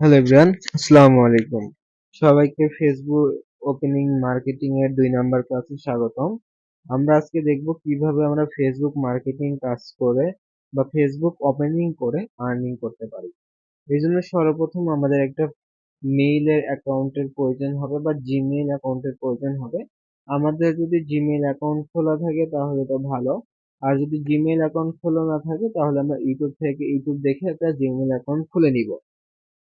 Hello everyone আসসালামু আলাইকুম সবাইকে ফেসবুক ওপেনিং মার্কেটিং এর দুই নাম্বার ক্লাসে স্বাগতম। আমরা আজকে দেখব কীভাবে আমরা ফেসবুক মার্কেটিং কাজ করে বা ফেসবুক ওপেনিং করে আর্নিং করতে পারি। এই জন্য সর্বপ্রথম আমাদের একটা মেইলের অ্যাকাউন্টের প্রয়োজন হবে বা জিমেইল অ্যাকাউন্টের প্রয়োজন হবে। আমাদের যদি জিমেইল অ্যাকাউন্ট খোলা থাকে তাহলে তো ভালো। আর যদি জিমেইল অ্যাকাউন্ট খোলা না থাকে তাহলে আমরা ইউটিউব থেকে ইউটিউব দেখে একটা জিমেইল অ্যাকাউন্ট খুলে নিব।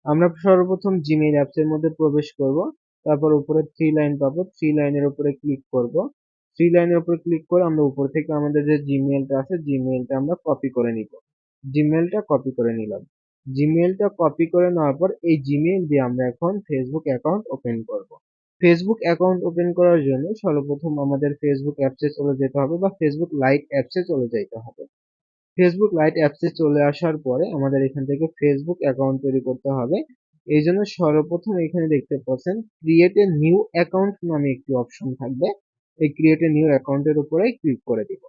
আমরা সর্বপ্রথম জিমেইল অ্যাপস এর মধ্যে প্রবেশ করব, তারপর উপরে থ্রি লাইন পাবো থ্রি লাইনের উপরে ক্লিক করব। থ্রি লাইনের উপরে ক্লিক করে আমরা উপর থেকে আমাদের যে জিমেইলটা আছে জিমেইলটা আমরা কপি করে নিব। জিমেইলটা কপি করে নিলাম। জিমেইলটা কপি করে নেওয়ার পর এই জিমেইল দিয়ে আমরা এখন ফেসবুক অ্যাকাউন্ট ওপেন করব। ফেসবুক অ্যাকাউন্ট ওপেন করার জন্য সর্বপ্রথম আমাদের ফেসবুক অ্যাপসে চলে যেতে হবে বা ফেসবুক লাইট অ্যাপসে চলে যেতে হবে। ফেসবুক লাইট অ্যাপসে চলে আসার পরে আমাদের এখান থেকে ফেসবুক অ্যাকাউন্ট তৈরি করতে হবে। এই জন্য সর্বপ্রথম এখানে দেখতে পাচ্ছেন ক্রিয়েট এ নিউ অ্যাকাউন্ট নামে একটি অপশন থাকবে। এই ক্রিয়েট এ নিউ অ্যাকাউন্টের উপরে ক্লিক করে দিব।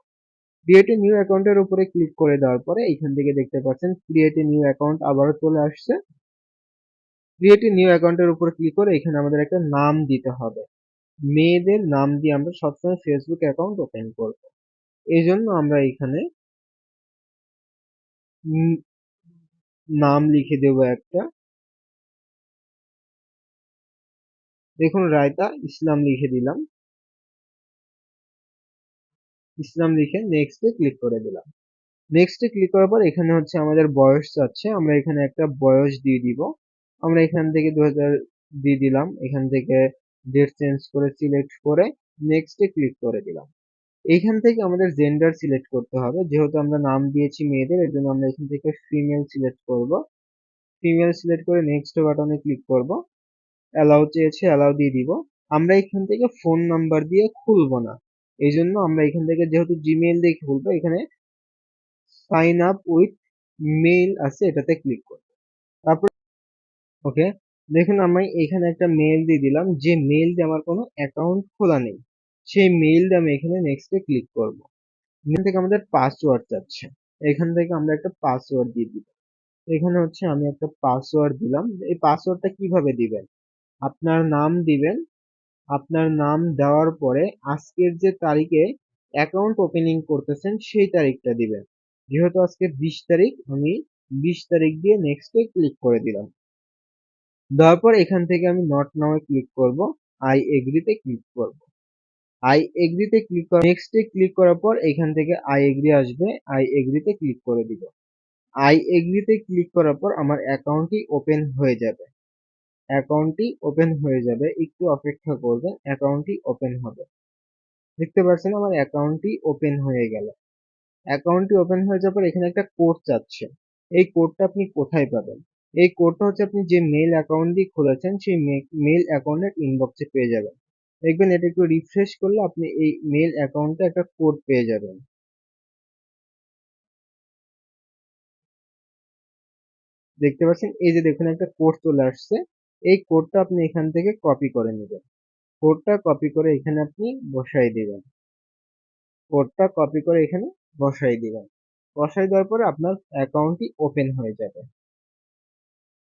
ক্রিয়েট এ নিউ অ্যাকাউন্টের উপরে ক্লিক করে দেওয়ার পরে এখান থেকে দেখতে পাচ্ছেন ক্রিয়েট এ নিউ অ্যাকাউন্ট আবারও চলে আসছে। ক্রিয়েট এ নিউ অ্যাকাউন্টের উপরে ক্লিক করে এখানে আমাদের একটা নাম দিতে হবে। মেয়েদের নাম দিয়ে আমরা সবসময় ফেসবুক অ্যাকাউন্ট ওপেন করব। এই জন্য আমরা এখানে নাম লিখে দেব একটা। দেখুন, রায়তা, ইসলাম লিখে দিলাম। ইসলাম লিখে নেক্সটে ক্লিক করে দিলাম। নেক্সটে ক্লিক করার পর এখানে হচ্ছে আমাদের বয়স চাচ্ছে আমরা এখানে একটা বয়স দিয়ে দিব। আমরা এখান থেকে দু হাজার দিয়ে দিলাম, এখান থেকে ডেট চেঞ্জ করে সিলেক্ট করে নেক্সটে ক্লিক করে দিলাম। এইখান থেকে আমাদের জেন্ডার সিলেক্ট করতে হবে। যেহেতু আমরা নাম দিয়েছি মেয়েদের, এর জন্য আমরা এখান থেকে ফিমেল সিলেক্ট করব। ফিমেল সিলেক্ট করে নেক্সট বাটনে ক্লিক করব। অ্যালাউ চেয়েছে অ্যালাউ দিয়ে দিব। আমরা এখান থেকে ফোন নাম্বার দিয়ে খুলব না। এই জন্য আমরা এখান থেকে যেহেতু জিমেইল দিয়ে খুলবো, এখানে সাইন আপ উইথ মেইল আছে, এটাতে ক্লিক করব। তারপর ওকে দেখুন আমি এখানে একটা মেইল দিয়ে দিলাম। যে মেইল দিয়ে আমার কোনো অ্যাকাউন্ট খোলা নেই। সেই মেইল দিয়ে আমি এখানে নেক্সটে ক্লিক করব। এখান থেকে আমাদের পাসওয়ার্ড চাচ্ছে। এখান থেকে আমরা একটা পাসওয়ার্ড দিয়ে দিব এখানে হচ্ছে আমি একটা পাসওয়ার্ড দিলাম। এই পাসওয়ার্ডটা কীভাবে দিবেন? আপনার নাম দিবেন। আপনার নাম দেওয়ার পরে আজকের যে তারিখে অ্যাকাউন্ট ওপেনিং করতেছেন, সেই তারিখটা দিবেন। যেহেতু আজকে বিশ তারিখ, আমি বিশ তারিখ দিয়ে নেক্সটে ক্লিক করে দিলাম। দেওয়ার পর এখান থেকে আমি নট নাও ক্লিক করব। আই এগ্রিতে ক্লিক করব। আই এগ্রিতে ক্লিক করার নেক্সটে ক্লিক করার পর এখান থেকে আই এগ্রি আসবে। আই এগ্রিতে ক্লিক করে দিব। আই এগ্রিতে ক্লিক করার পর আমার অ্যাকাউন্টটি ওপেন হয়ে যাবে। অ্যাকাউন্টটি ওপেন হয়ে যাবে। একটু অপেক্ষা করবেন অ্যাকাউন্টটি ওপেন হবে। দেখতে পাচ্ছেন আমার অ্যাকাউন্টটি ওপেন হয়ে গেল। অ্যাকাউন্টটি ওপেন হয়ে যাওয়ার পর এখানে একটা কোড চাচ্ছে। এই কোডটা আপনি কোথায় পাবেন? এই কোডটা হচ্ছে আপনি যে মেইল অ্যাকাউন্ট দিয়ে খুলেছেন, সেই মেইল অ্যাকাউন্টের ইনবক্সে পেয়ে যাবেন। দেখবেন এটা একটু রিফ্রেশ করলে আপনি এই মেইল অ্যাকাউন্টে একটা কোড পেয়ে যাবেন। দেখতে পাচ্ছেন? এই যে দেখুন একটা কোড চলে আসছে। এই কোডটা আপনি এখান থেকে কপি করে নেবেন। কোডটা কপি করে এখানে আপনি বসাই দেবেন। কোডটা কপি করে এখানে বসাই দেবেন। বসাই দেওয়ার পরে আপনার অ্যাকাউন্টটি ওপেন হয়ে যাবে।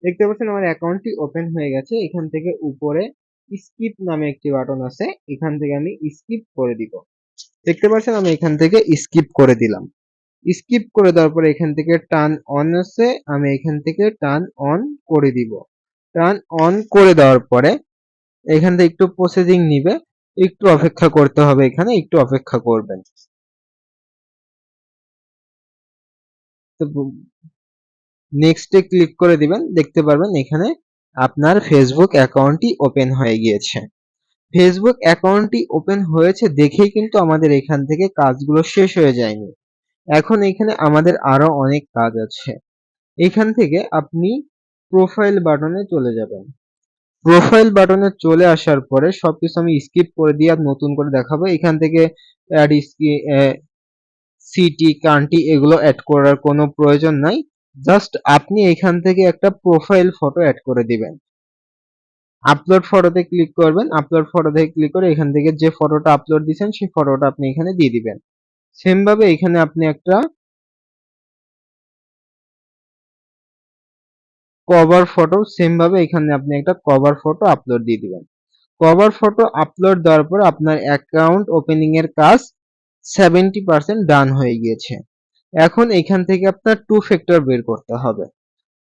দেখতে পাচ্ছেন? আমার অ্যাকাউন্টটি ওপেন হয়ে গেছে। এখান থেকে উপরে স্কিপ নামে একটি বাটন আছে, এখান থেকে আমি স্কিপ করে দিব। দেখতে পাচ্ছেন, আমি এখান থেকে স্কিপ করে দিলাম। স্কিপ করে দেওয়ার পরে এখান থেকে টার্ন অন আছে, আমি এখান থেকে টার্ন অন করে দিব। টার্ন অন করে দেওয়ার পরে এখান থেকে একটু প্রসেসিং নিবে, একটু অপেক্ষা করতে হবে এখানে, একটু অপেক্ষা করবেন। নেক্সটে ক্লিক করে দিবেন, দেখতে পারবেন এখানে আপনার ফেসবুক অ্যাকাউন্টটি ওপেন হয়ে গিয়েছে। ফেসবুক অ্যাকাউন্টটি ওপেন হয়েছে দেখেই কিন্তু আমাদের এখান থেকে কাজগুলো শেষ হয়ে যায়নি। এখন এখানে আমাদের আরও অনেক কাজ আছে। এখান থেকে আপনি প্রোফাইল বাটনে চলে যাবেন। প্রোফাইল বাটনে চলে আসার পরে সবকিছু আমি স্কিপ করে দিয়ে আর নতুন করে দেখাবো। এখান থেকে অ্যাড সিটি কান্ট্রি এগুলো অ্যাড করার কোনো প্রয়োজন নাই। জাস্ট আপনি এখান থেকে একটা প্রোফাইল ফটো অ্যাড করে দিবেন। আপলোড ফটোতে ক্লিক করবেন। আপলোড ফটোতে ক্লিক করে এখান থেকে যে ফটোটা আপলোড দিয়েছেন সেই ফটোটা আপনি এখানে দিয়ে দিবেন। সেম ভাবে এখানে আপনি একটা কভার ফটো সেম ভাবে এখানে আপনি একটা কভার ফটো আপলোড দিয়ে দিবেন। কভার ফটো আপলোড দেওয়ার পর আপনার অ্যাকাউন্ট ওপেনিং এর কাজ সেভেন্টি পার্সেন্ট ডান হয়ে গিয়েছে। এখন এখান থেকে আপনার টু ফ্যাক্টর বের করতে হবে।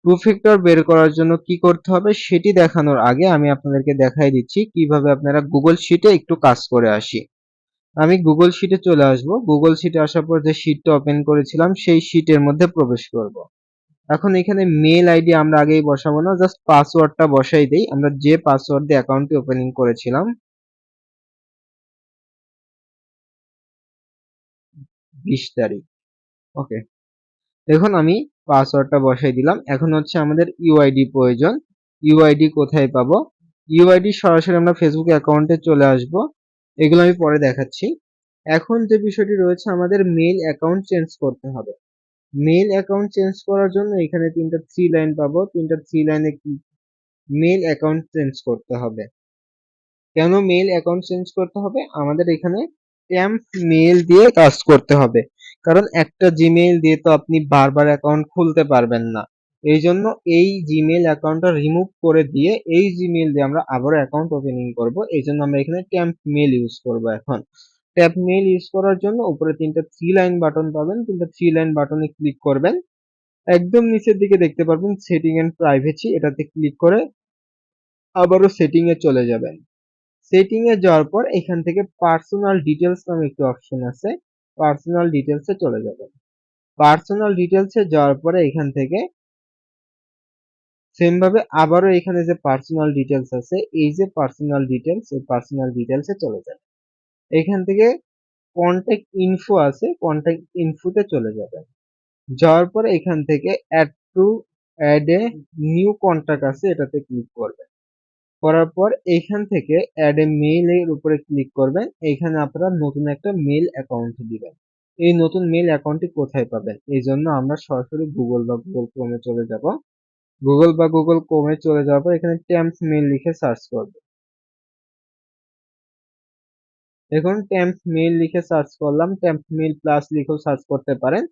টু ফ্যাক্টর বের করার জন্য কি করতে হবে? সেটি দেখানোর আগে আমি আপনাদেরকে দেখাই দিচ্ছি কীভাবে আপনারা গুগল শিটে একটু কাজ করে আসি। আমি গুগল শিটে চলে আসব। গুগল শিটে আসার পর যে শিটটা ওপেন করেছিলাম, সেই শিটের মধ্যে প্রবেশ করব। এখন এখানে মেল আইডি আমরা আগেই বসাবো না জাস্ট পাসওয়ার্ডটা বসাই দেই। আমরা যে পাসওয়ার্ড দিয়ে অ্যাকাউন্টটি ওপেনিং করেছিলাম, বিশ তারিখ। ওকে দেখুন, আমি পাসওয়ার্ডটা বসাই দিলাম। এখন হচ্ছে আমাদের ইউআইডি প্রয়োজন। ইউআইডি কোথায় পাবো? ইউআইডি সরাসরি আমরা ফেসবুক অ্যাকাউন্টে চলে আসব। এগুলো আমি পরে দেখাচ্ছি। এখন যে বিষয়টি রয়েছে, আমাদের মেল অ্যাকাউন্ট চেঞ্জ করতে হবে। মেল অ্যাকাউন্ট চেঞ্জ করার জন্য এখানে তিনটা থ্রি লাইন পাবো। তিনটা থ্রি লাইনে কি? মেল অ্যাকাউন্ট চেঞ্জ করতে হবে। কেন মেল অ্যাকাউন্ট চেঞ্জ করতে হবে? আমাদের এখানে ট্যাম্প মেল দিয়ে কাজ করতে হবে। কারণ একটা জিমেইল দিয়ে তো আপনি বারবার অ্যাকাউন্ট খুলতে পারবেন না। এই জন্য এই জিমেইল অ্যাকাউন্টটা রিমুভ করে দিয়ে এই জিমেইল দিয়ে আমরা আবারও অ্যাকাউন্ট ওপেনিং করব। এই জন্য আমরা এখানে ট্যাম্প মেল ইউজ করব এখন। ট্যাপ মেল ইউজ করার জন্য উপরে তিনটা থ্রি লাইন বাটন পাবেন। তিনটা থ্রি লাইন বাটনে ক্লিক করবেন। একদম নিচের দিকে দেখতে পারবেন সেটিং এন্ড প্রাইভেসি এটাতে ক্লিক করে আবারও সেটিং এ চলে যাবেন। সেটিং এ যাওয়ার পর এখান থেকে পার্সোনাল ডিটেলস নামে একটি অপশন আছে। পার্সোনাল ডিটেলস চলে যাবেন পার্সোনাল ডিটেলস যাওয়ার পরে এখান থেকে সেম ভাবে আবারও এখানে যে পার্সোনাল ডিটেলস আছে, এই যে পার্সোনাল ডিটেলস এই পার্সোনাল ডিটেলস চলে যাবেন এখান থেকে কন্ট্যাক্ট ইনফো আছে কন্ট্যাক্ট ইনফোতে চলে যাবেন যাওয়ার পরে এখান থেকে add to add a new contact আছে, এটাতে ক্লিক করবেন করার পর এখান থেকে অ্যাড এ মেইল এর উপরে ক্লিক করবেন। এখানে আপনারা নতুন একটা মেল অ্যাকাউন্ট দিবেন। এই নতুন মেল অ্যাকাউন্টটি কোথায় পাবেন? এই জন্য আমরা সরাসরি গুগল বা গুগল ক্রোমে চলে যাব। গুগল বা গুগল ক্রোমে চলে যাওয়ার পর এখানে ট্যাম্পস মেল লিখে সার্চ করব এখন ট্যাম্প মেল লিখে সার্চ করলাম। ট্যাম্প মেল প্লাস লিখেও সার্চ করতে পারেন।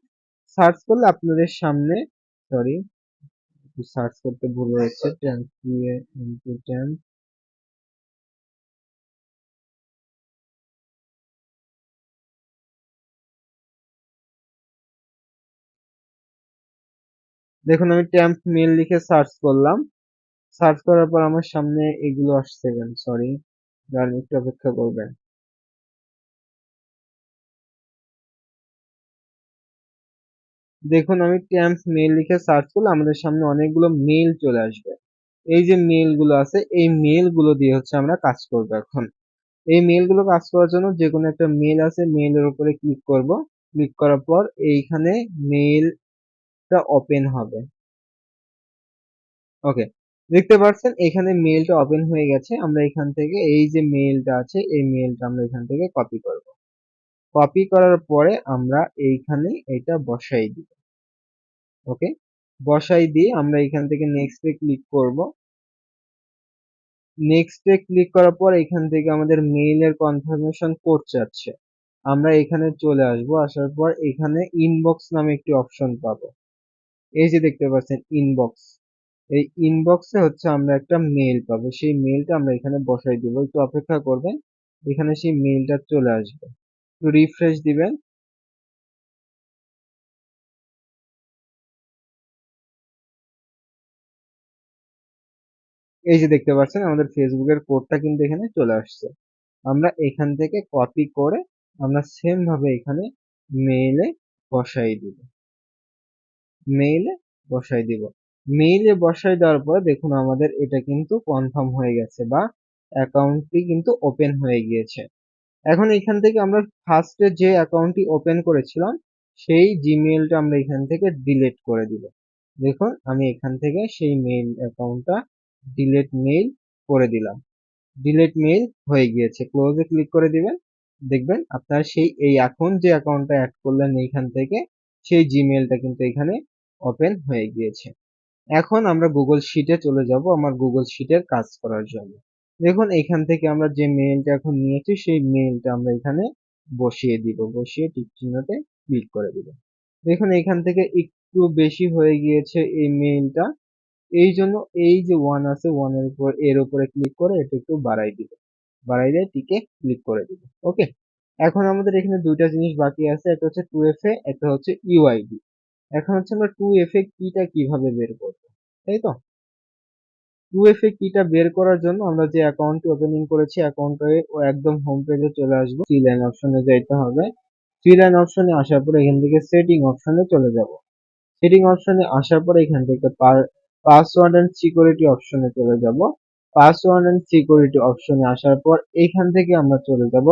সার্চ করলে আপনাদের সামনে সরি সার্চ করতে ভুল হয়েছে ট্যাম্প দেখুন, আমি ট্যাম্প মেল লিখে সার্চ করলাম। সার্চ করার পর আমার সামনে এগুলো আসছে সরি দাঁড়ান একটু অপেক্ষা করবেন। দেখুন, আমি ট্যাম্প মেল লিখে সার্চ করলে আমাদের সামনে অনেকগুলো মেল চলে আসবে। এই যে মেলগুলো আছে, এই মেলগুলো দিয়ে হচ্ছে আমরা কাজ করব এখন। এই মেলগুলো কাজ করার জন্য যে কোনো একটা মেল আছে মেলের উপরে ক্লিক করব। ক্লিক করার পর এইখানে মেলটা ওপেন হবে। ওকে দেখতে পাচ্ছেন, এখানে মেলটা ওপেন হয়ে গেছে। আমরা এখান থেকে এই যে মেলটা আছে, এই মেলটা আমরা এখান থেকে কপি করব। কপি করার পরে আমরা এইখানে এটা বসাই দিব। ওকে বসাই দিয়ে আমরা এখান থেকে নেক্সট ক্লিক করব। নেক্সট ক্লিক করার পর এখান থেকে আমাদের মেইলের কনফার্মেশন কোড চাচ্ছে আমরা এখানে চলে আসব, আসার পর এখানে ইনবক্স নামে একটি অপশন পাবো। এই যে দেখতে পাচ্ছেন ইনবক্স এই ইনবক্সে হচ্ছে আমরা একটা মেইল পাবো। সেই মেইলটা আমরা এখানে বসাই দিব। একটু অপেক্ষা করবেন, এখানে সেই মেইলটা চলে আসবে। রিফ্রেশ দিবেন। এই যে দেখতে পাচ্ছেন, আমাদের ফেসবুকের কোডটা কিন্তু এখানে চলে আসছে। আমরা এখান থেকে কপি করে আমরা সেম ভাবে এখানে মেইলে বসাই দিব। মেইলে বসাই দিব। মেইলে বসাই দেওয়ার পর দেখুন আমাদের এটা কিন্তু কনফার্ম হয়ে গেছে বা অ্যাকাউন্টটি কিন্তু ওপেন হয়ে গিয়েছে। এখন এখান থেকে আমরা ফার্স্টে যে অ্যাকাউন্টটি ওপেন করেছিলাম, সেই জিমেইলটা আমরা এখান থেকে ডিলিট করে দিব। দেখুন, আমি এখান থেকে সেই মেইল অ্যাকাউন্টটা ডিলিট মেইল করে দিলাম। ডিলিট মেইল হয়ে গিয়েছে। ক্লোজে ক্লিক করে দিবেন। দেখবেন আপনার সেই, এই এখন যে অ্যাকাউন্টটা অ্যাড করলেন এইখান থেকে, সেই জিমেইলটা কিন্তু এখানে ওপেন হয়ে গিয়েছে। এখন আমরা গুগল শিটে চলে যাব আমার গুগল শিটের কাজ করার জন্য। দেখুন, এখান থেকে আমরা যে মেইলটা এখন নিয়েছি, সেই মেইলটা আমরা এখানে বসিয়ে দিব। বসিয়ে টিক চিহ্নতে ক্লিক করে দিব। দেখুন, এখান থেকে একটু বেশি হয়ে গিয়েছে এই মেইলটা এই জন্য এই যে ওয়ান আছে ওয়ানের উপর, এর উপরে ক্লিক করে এটা একটু বাড়াই দিব। বাড়াই দিয়ে টিকে ক্লিক করে দিব। ওকে এখন আমাদের এখানে দুইটা জিনিস বাকি আছে। একটা হচ্ছে টু এফ এ একটা হচ্ছে ইউআইডি এখন হচ্ছে আমরা টু এফ এ কিটা কীভাবে বের করব? তাই তো? টু এফ এ কিটা বের করার জন্য আমরা যে অ্যাকাউন্টটি ওপেনিং করেছি অ্যাকাউন্টে ও একদম হোম পেজে চলে আসব। থ্রি লাইন অপশনে যাইতে হবে। থ্রি লাইন অপশনে আসার পরে এখান থেকে সেটিং অপশনে চলে যাব। সেটিং অপশনে আসার পরে এখান থেকে পাসওয়ার্ড এন্ড সিকিউরিটি অপশনে চলে যাব। পাসওয়ার্ড এন্ড সিকিউরিটি অপশনে আসার পর এখান থেকে আমরা চলে যাব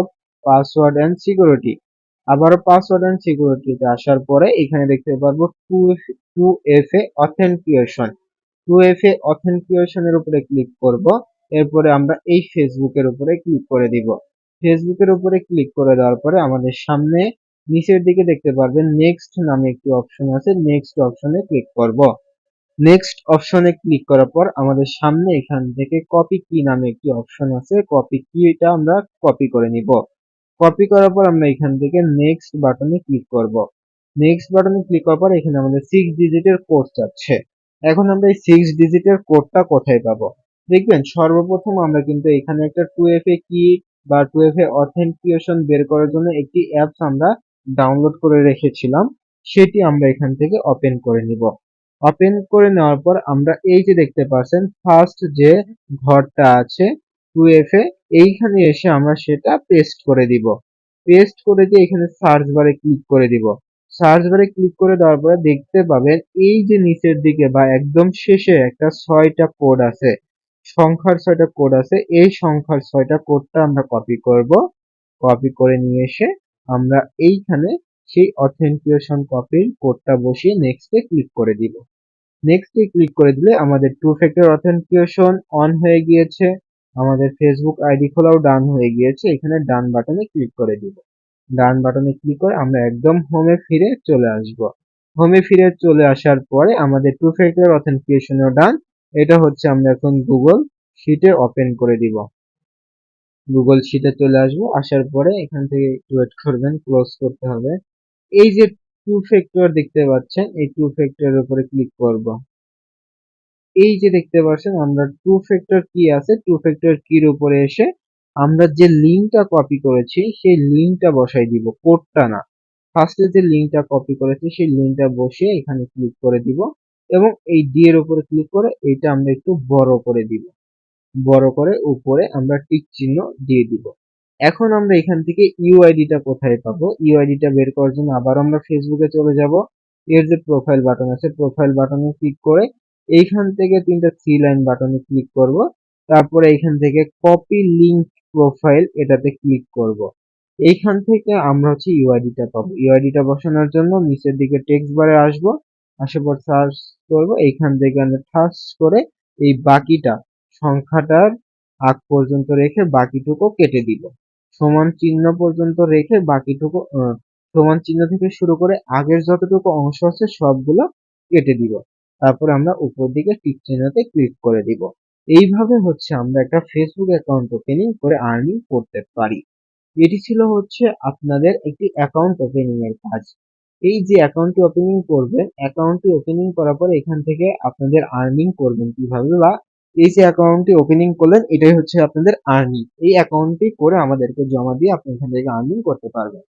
পাসওয়ার্ড এন্ড সিকিউরিটি আবারও পাসওয়ার্ড এন্ড সিকিউরিটিতে আসার পরে এখানে দেখতে পারব two two F A authentication two F A অথেন্টিকেশনের উপরে ক্লিক করব, এরপরে আমরা এই ফেসবুকের উপরে ক্লিক করে দিব। ফেসবুকের উপরে ক্লিক করে দেওয়ার পরে আমাদের সামনে নিচের দিকে দেখতে পারবেন নেক্সট নামে একটি অপশন আছে নেক্সট অপশনে ক্লিক করব। নেক্সট অপশনে ক্লিক করার পর আমাদের সামনে এখান থেকে কপি কি নামে একটি অপশন আছে কপি কিটা আমরা কপি করে নিব। কপি করার পর আমরা এখান থেকে নেক্সট বাটনে ক্লিক করব। নেক্সট বাটনে ক্লিক করার পর এখানে আমাদের সিক্স ডিজিটের কোড চাচ্ছে এখন আমরা এই সিক্স ডিজিটের কোডটা কোথায় পাবো? দেখবেন, সর্বপ্রথম আমরা কিন্তু এখানে একটা টু এফ এ কি বা টু এফ এ অথেন্টিকেশন বের করার জন্য একটি অ্যাপস আমরা ডাউনলোড করে রেখেছিলাম। সেটি আমরা এখান থেকে ওপেন করে নিব। ওপেন করে নেওয়ার পর আমরা এই যে দেখতে পাচ্ছেন ফার্স্ট যে ঘরটা আছে টু এফ এ এইখানে এসে আমরা সেটা পেস্ট করে দিব। পেস্ট করে দিয়ে এখানে সার্চ বারে ক্লিক করে দিব। সার্চ বারে ক্লিক করে দেওয়ার পরে দেখতে পাবেন এই যে নিচের দিকে বা একদম শেষে একটা ছয়টা কোড আছে, সংখ্যার ছয়টা কোড আছে, এই সংখ্যার ছয়টা কোডটা আমরা কপি করব। কপি করে নিয়ে এসে আমরা এইখানে সেই অথেন্টিকেশন কপির কোডটা বসিয়ে নেক্সটে ক্লিক করে দিব। নেক্সটে ক্লিক করে দিলে আমাদের টু ফ্যাক্টর অথেন্টিকেশন অন হয়ে গিয়েছে, আমাদের ফেসবুক আইডি খোলাও ডান হয়ে গিয়েছে, এখানে ডান বাটনে ক্লিক করে দিব। ডান বাটনে ক্লিক করে আমরা একদম হোমে ফিরে চলে আসব। হোমে ফিরে চলে আসার পরে আমাদের টু ফ্যাক্টর অথেন্টিকেশনও ডান এটা হচ্ছে আমরা এখন গুগল শিটে ওপেন করে দিব। গুগল শিটে চলে আসব। আসার পরে এখান থেকে একটু ওয়েট করবেন ক্লোজ করতে হবে। এই যে টু ফ্যাক্টর দেখতে পাচ্ছেন, এই টু ফ্যাক্টরের উপরে ক্লিক করব। এই যে দেখতে পাচ্ছেন, আমরা টু ফ্যাক্টর কি আছে? টু ফ্যাক্টর কির উপরে এসে আমরা যে লিঙ্কটা কপি করেছি, সেই লিঙ্কটা বসাই দিব কোডটা না। ফার্স্টে যে লিঙ্কটা কপি করেছি, সেই লিঙ্কটা বসিয়ে এখানে ক্লিক করে দিব এবং এই ডি এর উপরে ক্লিক করে এটা আমরা একটু বড় করে দিব। বড় করে উপরে আমরা টিক চিহ্ন দিয়ে দিব। এখন আমরা এখান থেকে ইউআইডিটা কোথায় পাবো? ইউআইডিটা বের করার জন্য আবার আমরা ফেসবুকে চলে যাব। এর যে প্রোফাইল বাটন আছে প্রোফাইল বাটনে ক্লিক করে এইখান থেকে তিনটা থ্রি লাইন বাটনে ক্লিক করব। তারপরে এইখান থেকে কপি লিঙ্ক প্রোফাইল এটাতে ক্লিক করব। এইখান থেকে আমরা হচ্ছে ইউআইডিটা পাবো। ইউআইডিটা বসানোর জন্য নিচের দিকে টেক্সট বারে আসব। আসার পর সার্চ করব। এইখান থেকে আমরা টাচ করে এই বাকিটা সংখ্যাটার আগ পর্যন্ত রেখে বাকিটুকু কেটে দিব। সমান চিহ্ন পর্যন্ত রেখে বাকিটুকু সমান চিহ্ন থেকে শুরু করে আগের যতটুকু অংশ আছে সবগুলো কেটে দিব। তারপর আমরা উপর দিকে টিক চিহ্নতে ক্লিক করে দিব। এইভাবে হচ্ছে আমরা একটা ফেসবুক অ্যাকাউন্ট ওপেনিং করে আর্নিং করতে পারি। এটি ছিল হচ্ছে আপনাদের একটি অ্যাকাউন্ট ওপেনিং এর কাজ। এই যে অ্যাকাউন্টটি ওপেনিং করবেন অ্যাকাউন্টটি ওপেনিং করার পর এখান থেকে আপনাদের আর্নিং করবেন কীভাবে বা এই যে অ্যাকাউন্টটি ওপেনিং করলেন, এটাই হচ্ছে আপনাদের আর্নিং এই অ্যাকাউন্টটি করে আমাদেরকে জমা দিয়ে আপনি এখান থেকে আর্নিং করতে পারবেন।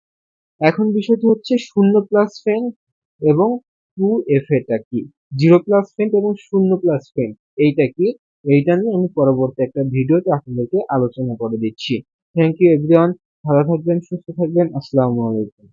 এখন বিষয়টি হচ্ছে শূন্য প্লাস ফ্রেন্ড এবং টু এফ এটা কি? জিরো প্লাস ফ্রেন্ড এবং শূন্য প্লাস ফ্রেন্ড এইটা কি? এইটা নিয়ে আমি পরবর্তী একটা ভিডিওতে আপনাদেরকে আলোচনা করে দিচ্ছি। থ্যাংক ইউ এভরিওয়ান ভালো থাকবেন, সুস্থ থাকবেন। আসসালামু আলাইকুম।